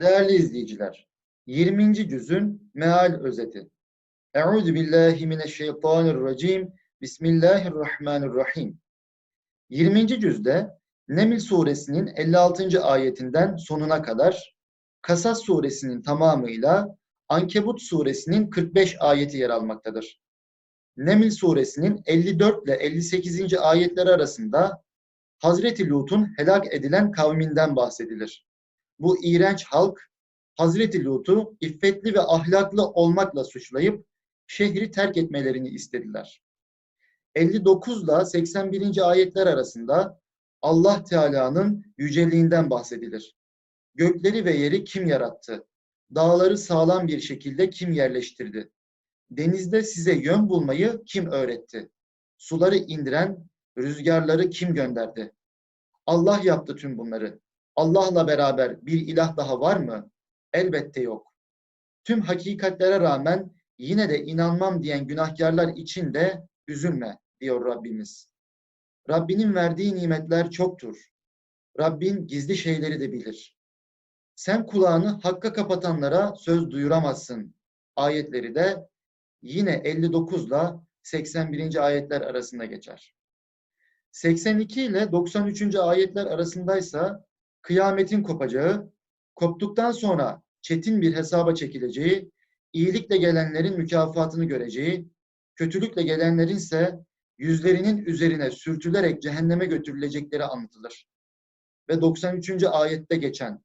Değerli izleyiciler, 20. cüzün meal özeti. Euzu billahi mineşşeytanirracim. Bismillahirrahmanirrahim. 20. cüzde Neml suresinin 56. ayetinden sonuna kadar Kasas suresinin tamamıyla Ankebut suresinin 45 ayeti yer almaktadır. Neml suresinin 54 ile 58. ayetleri arasında Hazreti Lut'un helak edilen kavminden bahsedilir. Bu iğrenç halk Hazreti Lut'u iffetli ve ahlaklı olmakla suçlayıp şehri terk etmelerini istediler. 59 ile 81. ayetler arasında Allah Teala'nın yüceliğinden bahsedilir. Gökleri ve yeri kim yarattı? Dağları sağlam bir şekilde kim yerleştirdi? Denizde size yön bulmayı kim öğretti? Suları indiren, rüzgarları kim gönderdi? Allah yaptı tüm bunları. Allah'la beraber bir ilah daha var mı? Elbette yok. Tüm hakikatlere rağmen yine de inanmam diyen günahkarlar için de üzülme diyor Rabbimiz. Rabbinin verdiği nimetler çoktur. Rabbin gizli şeyleri de bilir. Sen kulağını hakka kapatanlara söz duyuramazsın. Ayetleri de yine 59 ile 81. ayetler arasında geçer. 82 ile 93. ayetler arasındaysa kıyametin kopacağı, koptuktan sonra çetin bir hesaba çekileceği, iyilikle gelenlerin mükafatını göreceği, kötülükle gelenlerin ise yüzlerinin üzerine sürtülerek cehenneme götürülecekleri anlatılır. Ve 93. ayette geçen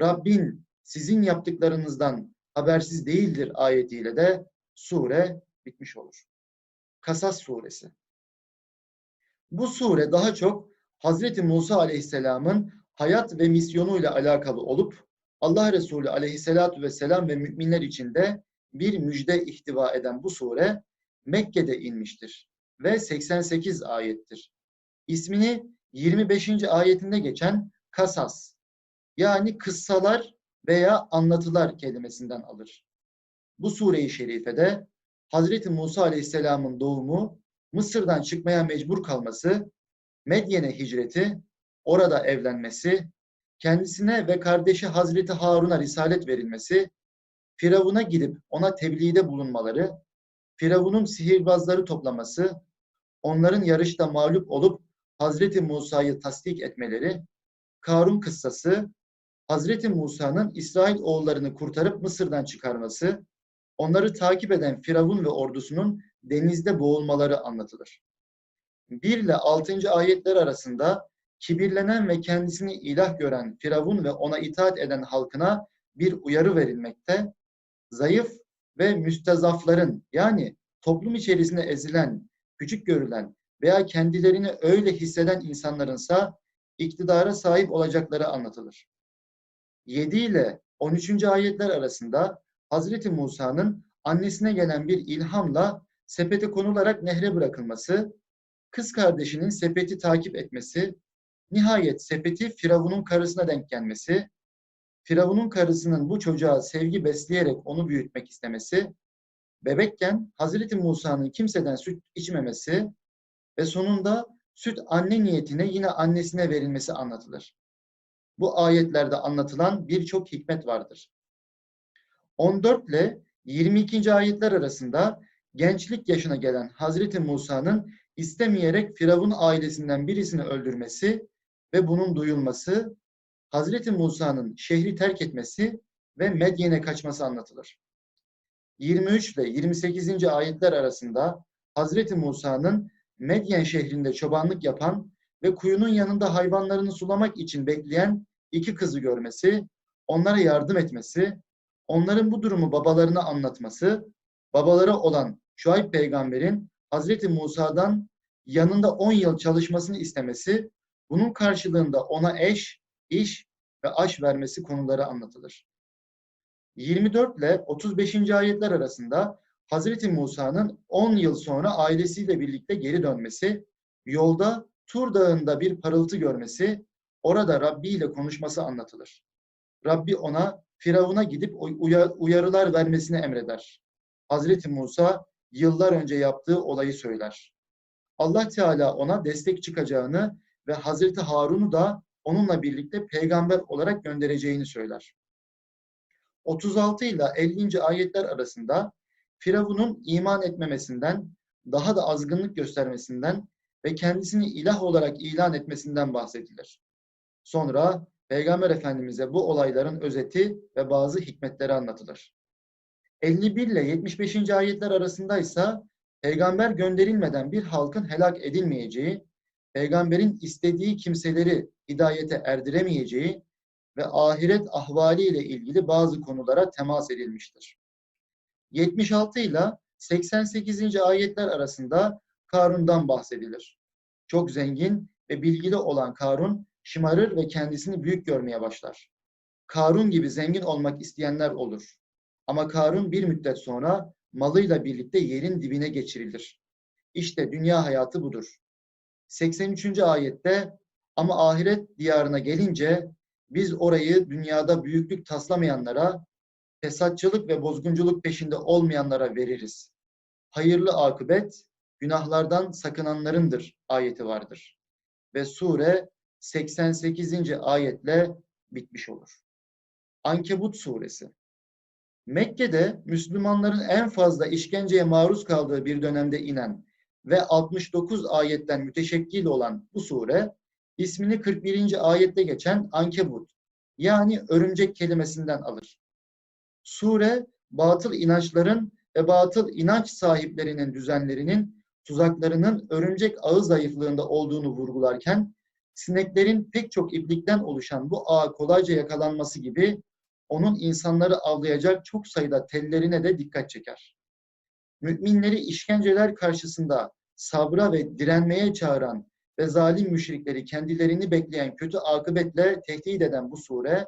Rabbin sizin yaptıklarınızdan habersiz değildir ayetiyle de sure bitmiş olur. Kasas suresi. Bu sure daha çok Hazreti Musa Aleyhisselam'ın hayat ve misyonuyla alakalı olup Allah Resulü Aleyhisselatü Vesselam ve müminler için de bir müjde ihtiva eden bu sure Mekke'de inmiştir ve 88 ayettir. İsmini 25. ayetinde geçen Kasas yani kıssalar veya anlatılar kelimesinden alır. Bu sure-i şerifede Hazreti Musa Aleyhisselam'ın doğumu, Mısır'dan çıkmaya mecbur kalması, Medyen'e hicreti, orada evlenmesi, kendisine ve kardeşi Hazreti Harun'a risalet verilmesi, Firavun'a gidip ona tebliğde bulunmaları, Firavun'un sihirbazları toplaması, onların yarışta mağlup olup Hazreti Musa'yı tasdik etmeleri, Karun kıssası, Hazreti Musa'nın İsrail oğullarını kurtarıp Mısır'dan çıkarması, onları takip eden Firavun ve ordusunun denizde boğulmaları anlatılır. 1 ile 6. ayetler arasında kibirlenen ve kendisini ilah gören Firavun ve ona itaat eden halkına bir uyarı verilmekte, zayıf ve müstezafların yani toplum içerisinde ezilen, küçük görülen veya kendilerini öyle hisseden insanlarınsa iktidara sahip olacakları anlatılır. 7 ile 13. ayetler arasında Hazreti Musa'nın annesine gelen bir ilhamla sepete konularak nehre bırakılması, kız kardeşinin sepeti takip etmesi, nihayet sepeti Firavun'un karısına denk gelmesi, Firavun'un karısının bu çocuğa sevgi besleyerek onu büyütmek istemesi, bebekken Hazreti Musa'nın kimseden süt içmemesi ve sonunda süt anne niyetine yine annesine verilmesi anlatılır. Bu ayetlerde anlatılan birçok hikmet vardır. 14 ile 22. ayetler arasında gençlik yaşına gelen Hazreti Musa'nın istemeyerek Firavun ailesinden birisini öldürmesi ve bunun duyulması, Hazreti Musa'nın şehri terk etmesi ve Medyen'e kaçması anlatılır. 23 ile 28. ayetler arasında Hazreti Musa'nın Medyen şehrinde çobanlık yapan ve kuyunun yanında hayvanlarını sulamak için bekleyen iki kızı görmesi, onlara yardım etmesi, onların bu durumu babalarına anlatması, babaları olan Şuayb peygamberin Hazreti Musa'dan yanında 10 yıl çalışmasını istemesi, bunun karşılığında ona eş, iş ve aş vermesi konuları anlatılır. 24 ile 35. ayetler arasında Hazreti Musa'nın 10 yıl sonra ailesiyle birlikte geri dönmesi, yolda Tur Dağı'nda bir parıltı görmesi, orada Rabbi ile konuşması anlatılır. Rabbi ona Firavun'a gidip uyarılar vermesini emreder. Hazreti Musa yıllar önce yaptığı olayı söyler. Allah Teala ona destek çıkacağını ve Hazreti Harun'u da onunla birlikte peygamber olarak göndereceğini söyler. 36 ile 50. ayetler arasında Firavun'un iman etmemesinden, daha da azgınlık göstermesinden ve kendisini ilah olarak ilan etmesinden bahsedilir. Sonra Peygamber Efendimiz'e bu olayların özeti ve bazı hikmetleri anlatılır. 51 ile 75. ayetler arasında ise peygamber gönderilmeden bir halkın helak edilmeyeceği, peygamberin istediği kimseleri hidayete erdiremeyeceği ve ahiret ahvali ile ilgili bazı konulara temas edilmiştir. 76 ile 88. ayetler arasında Karun'dan bahsedilir. Çok zengin ve bilgili olan Karun şımarır ve kendisini büyük görmeye başlar. Karun gibi zengin olmak isteyenler olur. Ama Karun bir müddet sonra malıyla birlikte yerin dibine geçirilir. İşte dünya hayatı budur. 83. ayette ama ahiret diyarına gelince biz orayı dünyada büyüklük taslamayanlara, fesatçılık ve bozgunculuk peşinde olmayanlara veririz. Hayırlı akıbet günahlardan sakınanlarındır ayeti vardır. Ve sure 88. ayetle bitmiş olur. Ankebut suresi. Mekke'de Müslümanların en fazla işkenceye maruz kaldığı bir dönemde inen ve 69 ayetten müteşekkil olan bu sure, ismini 41. ayette geçen Ankebut, yani örümcek kelimesinden alır. Sure, batıl inançların ve batıl inanç sahiplerinin düzenlerinin, tuzaklarının örümcek ağı zayıflığında olduğunu vurgularken, sineklerin pek çok iplikten oluşan bu ağa kolayca yakalanması gibi onun insanları avlayacak çok sayıda tellerine de dikkat çeker. Müminleri işkenceler karşısında sabra ve direnmeye çağıran ve zalim müşrikleri kendilerini bekleyen kötü akıbetle tehdit eden bu sure,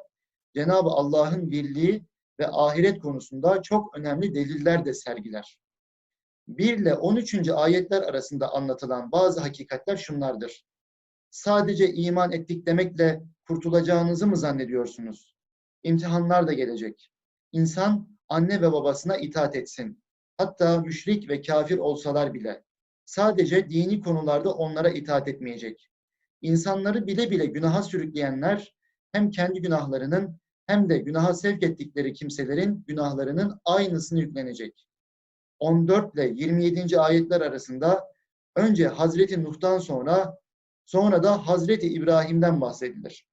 Cenab-ı Allah'ın birliği ve ahiret konusunda çok önemli deliller de sergiler. 1 ile 13. ayetler arasında anlatılan bazı hakikatler şunlardır. Sadece iman ettik demekle kurtulacağınızı mı zannediyorsunuz? İmtihanlar da gelecek. İnsan anne ve babasına itaat etsin. Hatta müşrik ve kafir olsalar bile. Sadece dini konularda onlara itaat etmeyecek. İnsanları bile bile günaha sürükleyenler hem kendi günahlarının hem de günaha sevk ettikleri kimselerin günahlarının aynısını yüklenecek. 14 ile 27. ayetler arasında önce Hazreti Nuh'tan sonra sonra da Hazreti İbrahim'den bahsedilir.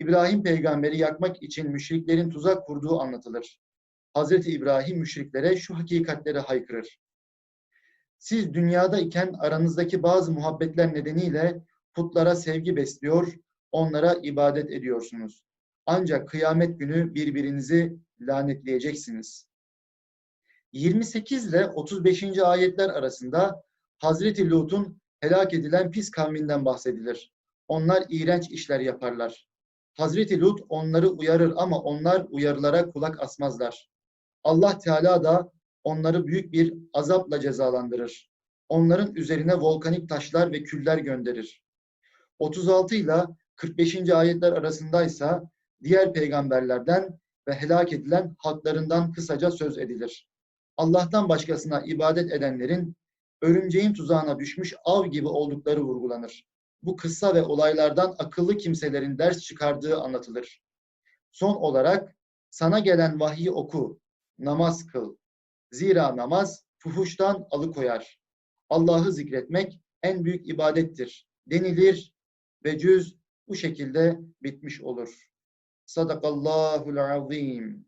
İbrahim peygamberi yakmak için müşriklerin tuzak kurduğu anlatılır. Hazreti İbrahim müşriklere şu hakikatleri haykırır. Siz dünyada iken aranızdaki bazı muhabbetler nedeniyle putlara sevgi besliyor, onlara ibadet ediyorsunuz. Ancak kıyamet günü birbirinizi lanetleyeceksiniz. 28 ile 35. ayetler arasında Hazreti Lut'un helak edilen pis kavminden bahsedilir. Onlar iğrenç işler yaparlar. Hazreti Lut onları uyarır ama onlar uyarılara kulak asmazlar. Allah Teala da onları büyük bir azapla cezalandırır. Onların üzerine volkanik taşlar ve küller gönderir. 36 ile 45. ayetler arasındaysa diğer peygamberlerden ve helak edilen halklarından kısaca söz edilir. Allah'tan başkasına ibadet edenlerin örümceğin tuzağına düşmüş av gibi oldukları vurgulanır. Bu kıssa ve olaylardan akıllı kimselerin ders çıkardığı anlatılır. Son olarak sana gelen vahyi oku, namaz kıl. Zira namaz fuhuştan alıkoyar. Allah'ı zikretmek en büyük ibadettir denilir ve cüz bu şekilde bitmiş olur. Sadakallahul azim.